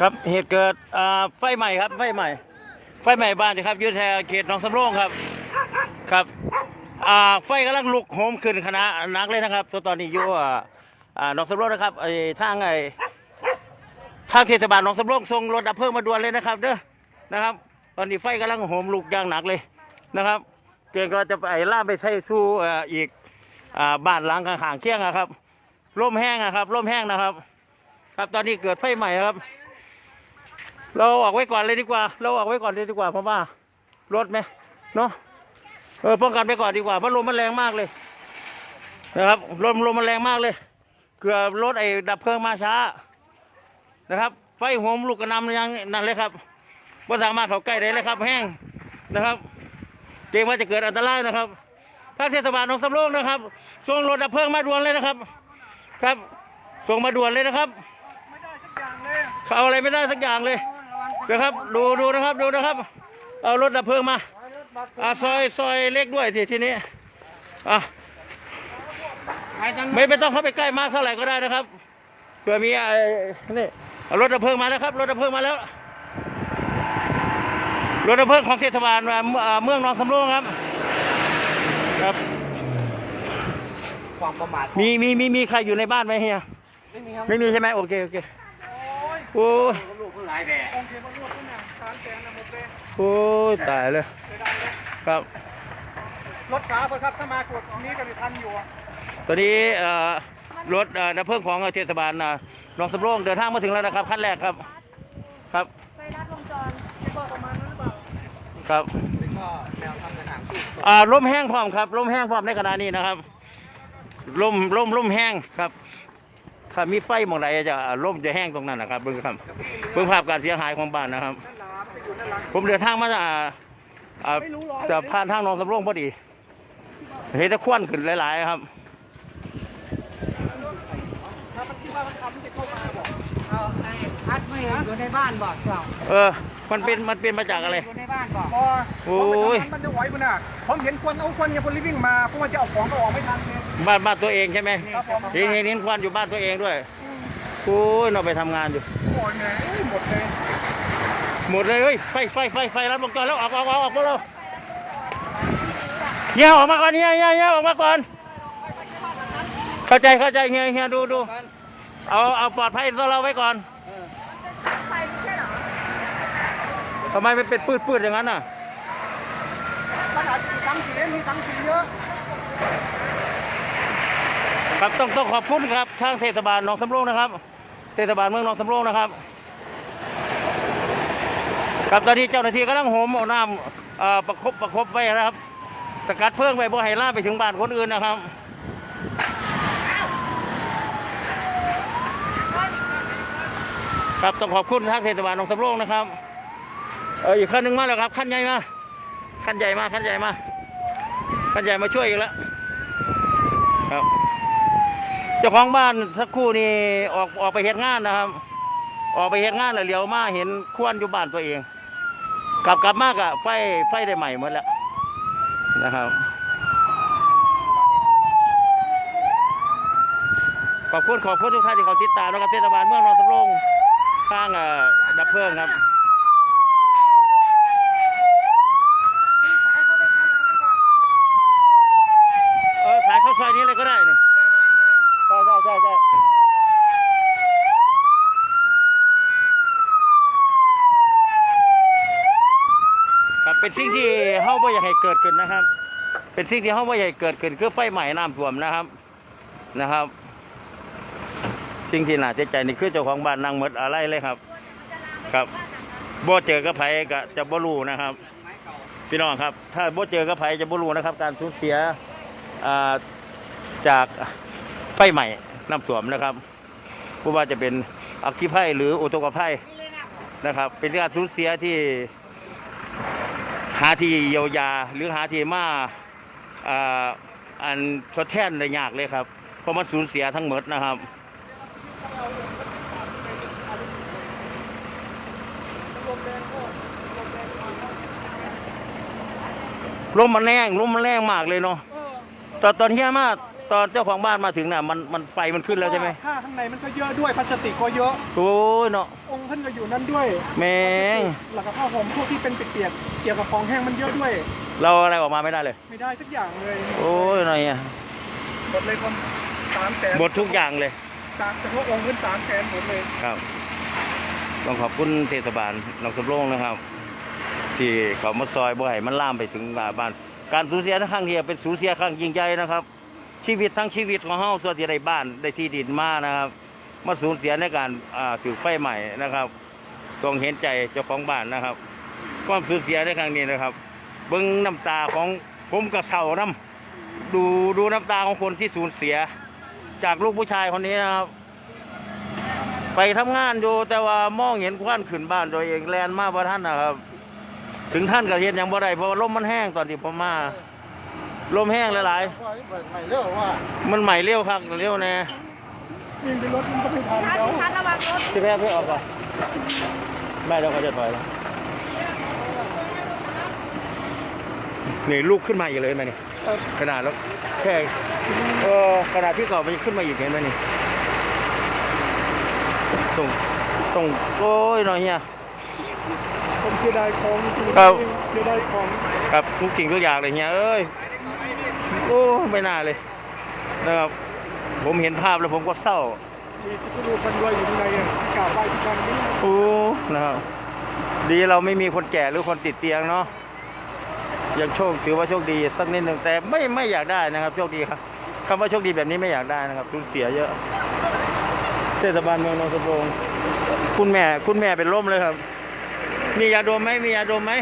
ครับเหตุเกิดไฟใหม่ครับไฟใหม่ ไฟใหม่บ้านนะครับยุทธยาเขตหนองสำโรงครับครับไฟกำลังลุกโหมขึ้นคณะนักเลยนะครับตัวตอนนี้อยู่อ่าอ่าหนองสำโรงนะครับไอ้ทางไอ้ทางเทศบาลหนองสำโรงส่งรถดับเพลิงมาด่วนเลยนะครับเด้อนะครับ ตอนนี้ไฟกำลังโหมลุกอย่างหนักเลยนะครับเกรงก็จะไปล่าไปใช้สู้อีกบ้านหลังข้างๆเคียงอะครับร่มแห้งอะครับร่มแห้งนะครับ ครับตอนนี้เกิดไฟใหม่ครับ เราออกไว้ก่อนเลยดีกว่า เราออกไว้ก่อนเลยดีกว่าเพราะว่ารถไหมเนาะเออป้องกันไปก่อนดีกว่าเพราะลมมันแรงมากเลยนะครับลมลมมันแรงมากเลย เกือบรถไอ้ดับเพลิงมาช้านะครับ ไฟโหมลูกกระนำยังนั่นเลยครับว่าสามารถเข้าใกล้ได้เลยครับ แห้งนะครับเกรงว่าจะเกิดอันตรายนะครับทางเทศบาลหนองสำโรงนะครับส่งรถดับเพลิงมาด่วนเลยนะครับ ครับส่งมาด่วนเลยนะครับเขาเอาอะไรไม่ได้สักอย่างเลย นะครับดูดูนะครับดูนะครับ เอารถดับเพลิงมาอ่าซอยซอยเล็กด้วยทีทีนี้อะไม่ไม่ต้องเข้าไปใกล้มากเท่าไหร่ก็ได้นะครับเผื่อมีไอ้นี่เอารถดับเพลิงมาแล้วครับ รถดับเพลิงมาแล้ว รถดับเพลิงของเทศบาลอ่าเอ่อเมืองหนองสำโรงครับ ครับความประมาทมีมีมีมีใครอยู่ในบ้านไหมเฮียไม่มีครับไม่มีใช่ไหมโอเคโอเคโอ้ย ลูกคนหลายแดดโอ้ยตายเลยครับ รถช้าไปครับถ้ามากดตรงนี้ก็จะทันอยู่อะตอนนี้เอ่อรถเอ่อดับเพลิงของเทศบาลอ่าหนองสำโรงเดินทางมาถึงแล้วนะครับขั้นแรกครับ ครับไฟลัดวงจรคิดว่าประมาณนั้นหรือเปล่าครับแล้วก็แนวทำกระถางตู้อ่าลมแห้งพร้อมครับลมแห้งพร้อมในขณะนี้นะครับลมลมลมแห้งครับ ถ้ามีไฟหมองใดจะลมจะแห้งตรงนั้นนะครับเบิ่งครับเบิ่งภาพการเสียหายของบ้านนะครับนั่นหลาไปอยู่นั่นหลังผมเดินทางมาอ่าอ่าจะผ่านทางหนองสำโรงพอดีเห็นแตะควันขึ้นหลายๆครับถ้ามันคิดว่ามันทำมันจะเข้ามาบอกเอาไอ้พัดไม่เห็นอยู่ในบ้านบอกเปล่าเออ มันเป็นมันเป็นมาจากอะไรอยู่ในบ้านบอกพอโอ้ยผมไปทำงานมันจะไหวปุ่นน่ะผมเห็นคนเอาคนเนี่ยคนรีบวิ่งมาเพราะว่าจะเอาของก็ออกไม่ทันเลย บ้านบ้านตัวเองใช่ไหมครับผมเห็นเห็นเห็นควันอยู่บ้านตัวเองด้วยโอ้ยเราไปทำงานอยู่โอ้ยแหมหมดเลยหมดเลยเฮ้ยไฟไฟไฟไฟรัดวงจรแล้วออกออกออกออกพวกเราเฮียออกมาก่อนเฮียเฮียเฮียออกมาก่อน เข้าใจเข้าใจเฮียเฮียดูดูเอาเอาปลอดภัยตัวเราไว้ก่อนทำไมมันเป็นปืดปืดอย่างนั้นน่ะมันอาจจะมีสังสีมีสังสีเยอะ ครับต้องต้องขอบคุณครับทางเทศบาลหนองสำโรงนะครับ เทศบาลเมืองหนองสำโรงนะครับครับตอนนี้เจ้าหน้าที่กำลังโหมเอาน้ำเอ่อประคบประคบไว้นะครับ สกัดเพิ่งไว้บ่ให้ล่าไปถึงบ้านคนอื่นนะครับครับต้องขอบคุณทางเทศบาลหนองสำโรงนะครับเอออีกขั้นหนึ่งมาแล้วครับขั้นใหญ่มาขั้นใหญ่มาขั้นใหญ่มาขั้นใหญ่มาช่วยอีกแล้วครับ จ้าของบ้านสักครู่นี่ออกออกไปเฮ็ดงานนะครับ ออกไปเฮ็ดงานแล้วเหลียวมาเห็นควนอยู่บ้านตัวเอง กลับกลับมากอะไฟไฟได้ใหม่หมดแล้วนะครับขอบคุณขอบคุณทุกท่านที่เขาติดตามนะครับเทศบาลเมืองหนองสำโรงข้างดับเพลิงครับ เออสายเข้าซอยนี้เลยก็ได้นี่ใช่ใช่ใช่ใช่ครับ เป็นสิ่งที่เฮาบ่อยากให้เกิดขึ้นนะครับ เป็นสิ่งที่เฮาบ่อยากให้เกิดขึ้นคือไฟใหม่น้ำท่วมนะครับนะครับ สิ่งที่น่าเสียใจนี่คือเจ้าของบ้านนั่งหมดอะไรเลยครับ ครับบ่เจอกับไผก็จะบ่รู้นะครับ พี่น้องครับ ถ้าบ่เจอกับไผจะบ่รู้นะครับ การสูญเสียอ่าจากไฟใหม่น้ำท่วมนะครับผู้ว่าจะเป็นอัคคีภัยหรืออุทกภัยนะครับ เป็นการสูญเสียที่ หาที่เยียวยาหรือหาที่มาอ่าอันทดแทนได้ยากเลยครับ เพราะมันสูญเสียทั้งหมดนะครับลมมันแรงลมมันแรงมากเลยเนาะตอนตอนเฮียมา ตอนเจ้าของบ้านมาถึงน่ะมันมันไฟมันขึ้นแล้วใช่ไหมผ้าข้างในมันก็เยอะด้วยพลาสติกก็เยอะ โอ้ยเนาะองค์ท่านก็อยู่นั่นด้วยแมงแล้วก็ผ้าห่มพวกที่เป็นเปียกๆเกี่ยวกับของแห้งมันเยอะด้วย เราอะไรออกมาไม่ได้เลย ไม่ได้สักอย่างเลย โอ้ยหน่อยอะหมดเลยคนสามแสนหมดทุกอย่างเลยสามเฉพาะองค์ขึ้นสามแสนหมดเลยครับต้องขอบคุณเทศบาลหนองสำโรงนะครับ ที่เขามาซอยบ่ให้มันล่ามไปถึงบ้าน การสูญเสียทั้งครั้งนี้เป็นสูญเสียครั้งยิ่งใหญ่นะครับ ชีวิตทั้งชีวิตของเฮาส่วนที่ได้บ้านได้ที่ดินมานะครับ มาสูญเสียในการอ่าถือไฟใหม่นะครับต้องเห็นใจเจ้าของบ้านนะครับ ความสูญเสียในครั้งนี้นะครับ เบิ้งน้ำตาของผมกับเศร้าน้ำดูดูน้ำตาของคนที่สูญเสีย จากลูกผู้ชายคนนี้นะครับ ไปทำงานอยู่แต่ว่ามองเห็นควันขึ้นบ้านตัวเองแลนมาบ่ท่านนะครับ ถึงท่านกับเห็นยังบ่ได้เพราะว่าลมมันแห้งตอนที่ผมมา ลมแห้งหลายๆมันใหม่เร็วครับเร็วแน่ยิงไปรถมันก็ไม่ทันแล้วทันระวังรถพี่แพ้พี่ออกก่อนไม่เราก็จะถอยแล้วนี่ลูกขึ้นมาอีกเลยเห็นไหมนี่ขนาดแล้วแค่เออขนาดที่เก่ามันยังขึ้นมาอีกเห็นไหมนี่ตรงตรงโอ้ยหน่อยเฮียผมเสียดายของจริงๆครับ เสียดายของครับทุกสิ่งทุกอย่างเลยเฮียเอ้ย โอ้ไม่น่าเลยนะครับผมเห็นภาพแล้วผมก็เศร้ามีที่ก็ดูคนรวยอยู่ข้างในอะกราบไหว้ทุกวันนี้โอ้นะครับดีเราไม่มีคนแก่หรือคนติดเตียงเนาะยังโชคถือว่าโชคดีสักนิดหนึ่งแต่ไม่ไม่อยากได้นะครับ โชคดีครับคำว่าโชคดีแบบนี้ไม่อยากได้นะครับสูญเสียเยอะเทศบาลเมืองนนทบุรีคุณแม่คุณแม่เป็นร่มเลยครับ มียาดมไหมมียาดมไหม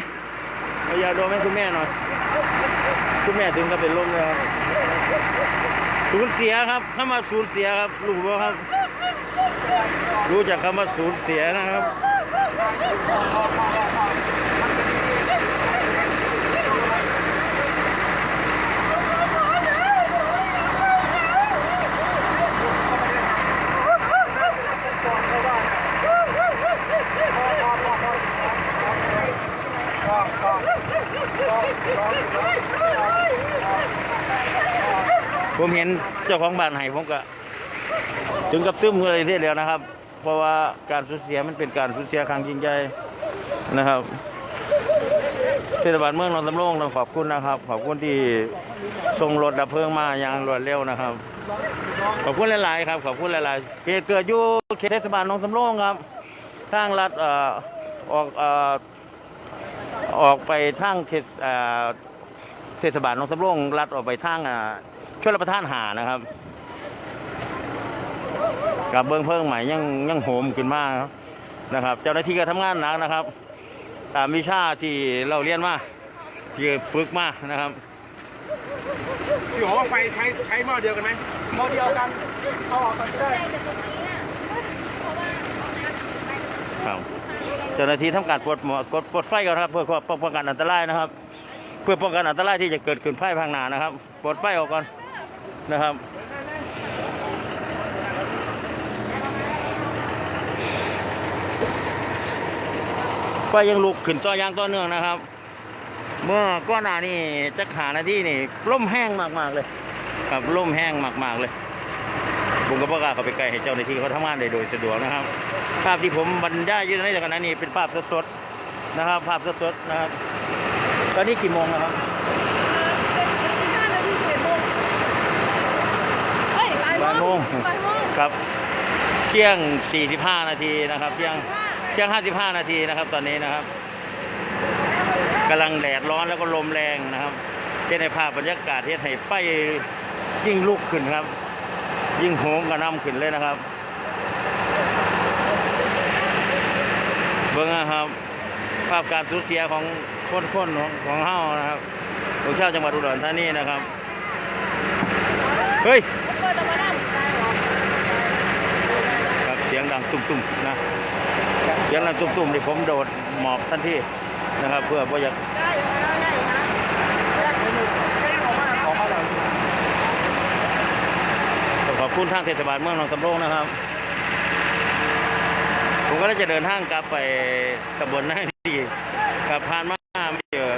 เอายาดมให้คุณแม่หน่อย คุณแม่ถึงกับเป็นร่มเลยครับสูญเสียครับถ้ามาสูญเสียครับรู้ว่าครับ รู้จักคำว่าสูญเสียนะครับ ผมเห็นเจ้าของบ้านไห้ผมก็ ถึงกับซึมเลยทีเดียวนะครับ เพราะว่าการสูญเสียมันเป็นการสูญเสียครั้งยิ่งใหญ่นะครับเทศบาลเมืองนนทบุรีต้องขอบคุณนะครับ ขอบคุณที่ส่งรถดับเพลิงมาอย่างรวดเร็วนะครับ ขอบคุณหลายๆครับ ขอบคุณหลายๆเขตเกิดอยู่เขตเทศบาลหนองสำโรงครับทางรัฐออกออกไปทางเทศเทศบาลหนองสำโรงรัฐออกไปทางอ่า ช่วยรับประทานหานะครับกับเบิ้งเพิ่งใหม่ยังยังโหมขึ้นมานะครับ เจ้าหน้าที่ก็ทำงานหนักนะครับ ตามวิชาที่เราเรียนมาที่ฝึกมานะครับพี่หอไฟใช้ใช้หม้อเดียวกันไหมหม้อเดียวกันเอาออกกันได้ครับเจ้าหน้าที่ทำการปลดหมอกดปลดไฟก่อนนะครับ เพื่อป้องกันอันตรายนะครับ เพื่อป้องกันอันตรายที่จะเกิดขึ้นภายภาคหน้านะครับปลดไฟออกก่อน นะครับไฟยังลุกขึ้นต่อยางต่อเนื่องนะครับ เมื่อก้อนหน้านี่จะขานาที่นี่ร่มแห้งมากๆเลยครับร่มแห้งมากๆเลยผมก็บอกล้าเขาไปไกลให้เจ้าหน้าที่เขาทำงานได้โดยสะดวกนะครับ ภาพที่ผมบรรยายยู่ในขณะนี้เป็นภาพสดๆนะครับ ภาพสดๆนะครับ ตอนนี้กี่โมงแล้วครับ ห้านาทีสิบเอ็ดโมงเฮ้ยบ่าย บ่าย โมงบ่ายโมงครับเที่ยง 45 นาทีนะครับเที่ยงเที่ยง 55 นาทีนะครับ ตอนนี้นะครับกำลังแดดร้อนแล้วก็ลมแรงนะครับเห็นในภาพบรรยากาศที่ให้ไฟยิ่งลุกขึ้นครับ ยิ่งโหมกระหนำขึ้นเลยนะครับ เบิ่งนะครับ ภาพการสูญเสียของคนคนๆของของเฮานะครับของชาวจังหวัดอุดรธานีนะครับ เฮ้ย เปิดออกมาได้ได้เหรอ ครับเสี ยงดังตุ้มๆนะเสียงดังตุ้มๆนี่ผมโดดหมอบทันทีนะครับ เพื่อบ่อยากได้อยู่นะได้อยู่นะต้องขอบคุณทางเทศบาลเมืองหนองสำโรงนะครับ ผมก็จะเดินทางกลับไปตำบลหน้าดีกับผ่านมาไม่เจอ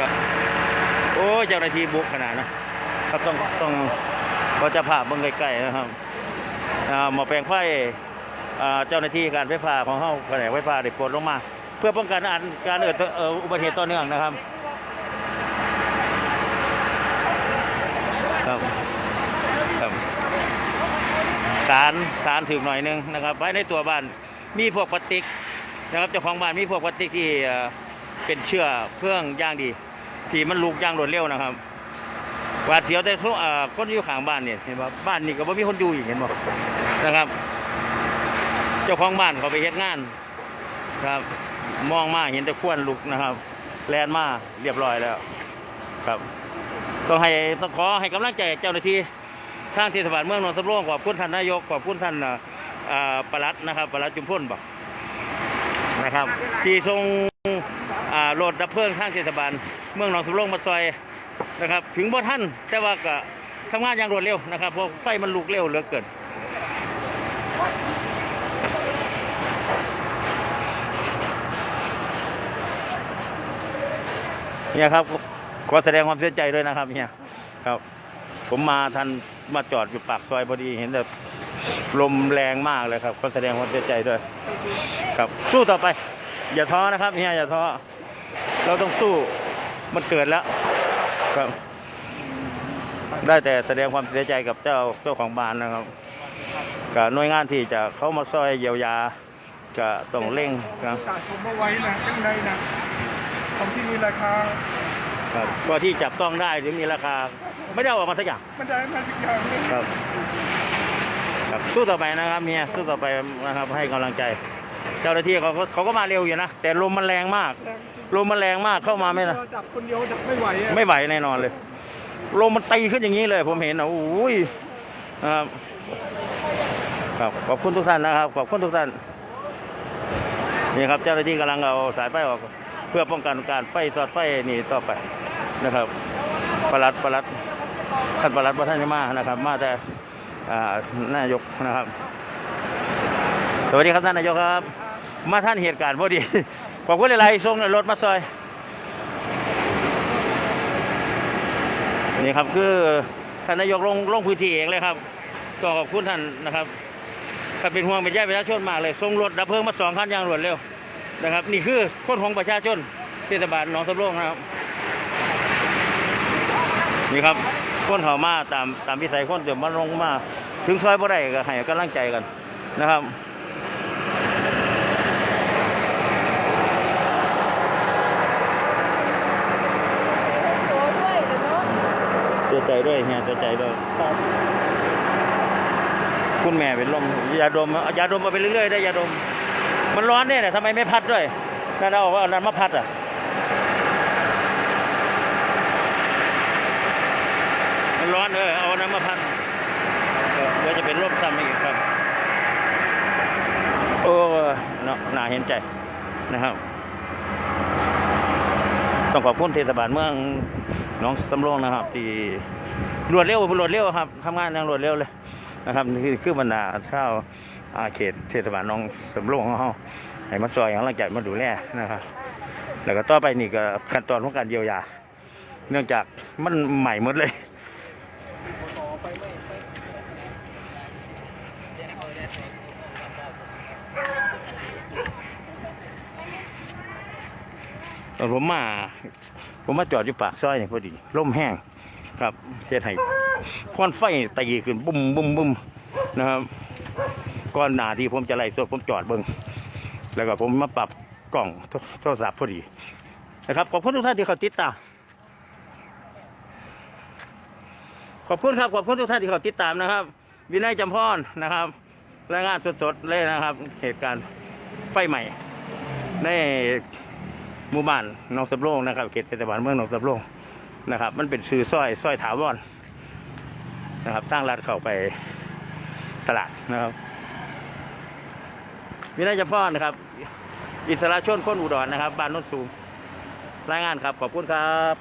ครับโอ้เจ้าหน้าที่บุกขนาดนะครับต้องต้องก็จะพาเบิ่งใกล้ๆนะครับอ่าหมอแปลงไฟ อ่าเจ้าหน้าที่การไฟฟ้าของเฮาแผนกไฟฟ้าได้ปลดลงมา เพื่อป้องกันอันการเกิดเอ่ออุบัติเหตุต่อเนื่องนะครับครับครับสารสารถึงหน่อยหนึงนะครับไว้ในตัวบ้านมีพวกพลาสติกนะครับเจ้าของบ้านมีพวกพลาสติกที่เอ่อเป็นเชื้อเพรื่องย่างดี ที่มันลูกย่างรวดเร็วนะครับหวาดเสียวแต่กเอ่อคนอยู่ข้างบ้านเนี่ยเห็นป่บ้านนี่ก็บ่มีคนอยู่อีกเห็นบ่นะครับ เจ้าของบ้านเขาไปเฮ็ดงานครับ มองมาเห็นแต่ควนลุกนะครับแลนมาเรียบร้อยแล้ว ครับต้องให้ต้องขอให้กำลังใจเจ้าหน้าที่ทางเทศบาลเมืองนนทบุรีขอบคุณท่านนายกขอบคุณท่านอ่าอ่าปลัดนะครับประลัดจุมพลบอกนะครับ ที่ทรงรถดับเพลิงทางเทศบาลเมืองนนทบุรีมาซอยนะครับ ถึงบ่ท่านแต่ว่าก็ทำงานอย่างรวดเร็วนะครับเพราะไฟมันลุกเร็วเหลือเกิน เนี่ยครับขอแสดงความเสียใจด้วยนะครับ เนี่ยครับ ผมมาทันมาจอดอยู่ปากซอยพอดีเห็นแบบลมแรงมากเลยครับขอแสดงความเสียใจด้วย ครับสู้ต่อไป อย่าท้อนะครับเนี่ยอย่าท้อเราต้องสู้มันเกิดแล้ว ครับ ได้แต่แสดงความเสียใจกับเจ้าเจ้าของบ้านนะครับกับหน่วยงานที่จะเข้ามาซอยเยียวยาก็ต้องเร่งครับสะสมเอาไว้นะยังไงนะ ของที่มีราคาครับก็ที่จับต้องได้หรือมีราคา ไม่ได้เอาออกมาสักอย่างมันได้มาทุกอย่างเลยครับ ครับสู้ต่อไปนะครับเมียสู้ต่อไปนะครับให้กำลังใจ เจ้าหน้าที่เขาก็เขาก็มาเร็วอยู่นะแต่ลมมันแรงมาก ลมมันแรงมากเข้ามาไม่นะเราจับคนเดียวจับไม่ไหวอะไม่ไหวแน่นอนเลย ลมมันตีขึ้นอย่างนี้เลย ผมเห็นอะโอ้ยครับครับขอบคุณทุกท่านนะครับ ขอบคุณทุกท่านนี่ครับเจ้าหน้าที่กำลังเอาสายไฟออก เพื่อป้องกันการไฟสอดไฟนี่ต่อไปนะครับประลัดประลัดท่านประลัดประท่านจะมานะครับ มาแต่อ่านายกนะครับ สวัสดีครับท่านนายกครับ มาท่านเหตุการณ์พอดีขอบคุณหลายๆส่งรถมาซอยนี่ครับคือท่านนายกลงลงพื้นที่เองเลยครับก็ขอบคุณท่านนะครับถ้าเป็นห่วงเป็นใยประชาชนมากเลยส่งรถดับเพลิงมาสองคันอย่างรวดเร็ว นะครับ นี่คือคนของประชาชนเทศบาลหนองสำโรงนะครับ นี่ครับคนเขามาตามตามพิสัยคนเดี๋ยวมาลงมา ถึงซอยบ่ได้ก็ให้กำลังใจกันนะครับโอ้ด้วยเดี๋ยวเนาะเสียใจด้วยเฮียเสียใจด้วยคุณแม่เป็นลมยาดมยาดมมาไปเรื่อยๆได้ยาดม มันร้อนเนี่ยนะทำไมไม่พัดด้วยนั่นเอาว่านั้นมาพัดอะมันร้อนเออเอานั้นมาพัดเดี๋ยวจะเป็นลมซ้ำอีกครับ โอ้เนาะน่าเห็นใจนะครับต้องขอบคุณเทศบาลเมืองน้องสำโรงนะครับ ที่รวดเร็วรวดเร็วครับทำงานอย่างรวดเร็วเลยนะครับนี่คือคือบรรดาชาวอา เขตเทศบาลน้องสำโรงของเราให้มาซอยอย่างหลังจากมาดูแลนะครับ แล้วก็ต่อไปนี่ก็ขั้นตอนของการเยียวยา เนื่องจากมันใหม่หมดเลยตอนผมมาผมมาจอดอยู่ปากซอยนี่พอดีร่มแห้งครับเทศให้ควันไฟตีขึ้นบุ้มบุ้มบุ้มนะครับ ก่อนหน้าที่ผมจะไล่สดผมจอดเบิ้งแล้วก็ผมมาปรับกล่องโทรศัพท์พอดีนะครับขอบคุณทุกท่านที่เขาติดตามขอบคุณครับขอบคุณทุกท่านที่เขาติดตามนะครับ วินัยจำพรนะครับรายงานสดๆเลยนะครับเหตุการณ์ไฟใหม่ในหมู่บ้านหนองสำโรงนะครับเขตเทศบาลเมืองหนองสำโรงนะครับ มันเป็นชื่อซอยซอยถาวรนะครับตั้งรัดเข้าไปตลาดนะครับ วินัยจำพรนะครับ อิสระชนคนอุดรนะครับบ้านโนนสูงรายงานครับ ขอบคุณครับ